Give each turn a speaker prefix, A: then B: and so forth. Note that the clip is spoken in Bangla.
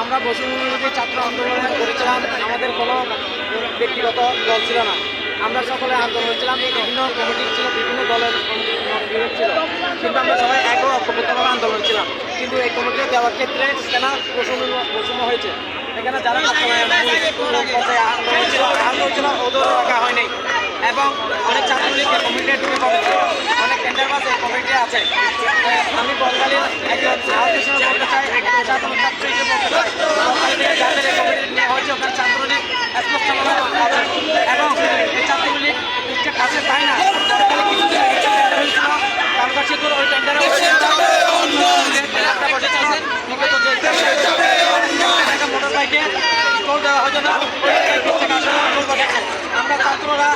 A: আমরা বসুমতী ছাত্র আন্দোলন করেছিলাম আমাদের কোনো ব্যক্তিগত দল ছিল না। আমরা সকলে আন্দোলন ছিলাম বিভিন্ন কমিটি ছিল, বিভিন্ন দলের ছিল। কিন্তু আমরা সবাই এক ঐক্যবদ্ধভাবে আন্দোলন ছিলাম। কিন্তু এই কমিটি দেওয়ার ক্ষেত্রে কেন বসুম বসুম হয়েছে। এখানে যারা আন্দোলন ছিল আন্দোলন ছিল রাখা হয়নি। এবং অনেক ছাত্রলীগ কমিটি ঢুকে পড়েছে। অনেক কমিটি আছে। এবং এই ছাত্রলীগ ঠিকঠাক কাছে পায় না সরকারি কিছু দিন আগে একটা টেন্ডার হয়েছিল কালকা ওই টেন্ডারে একটা বসে চাইছে বিগত যে মোটর বাইকে টোল দেওয়া হতো আমরা ছাত্ররা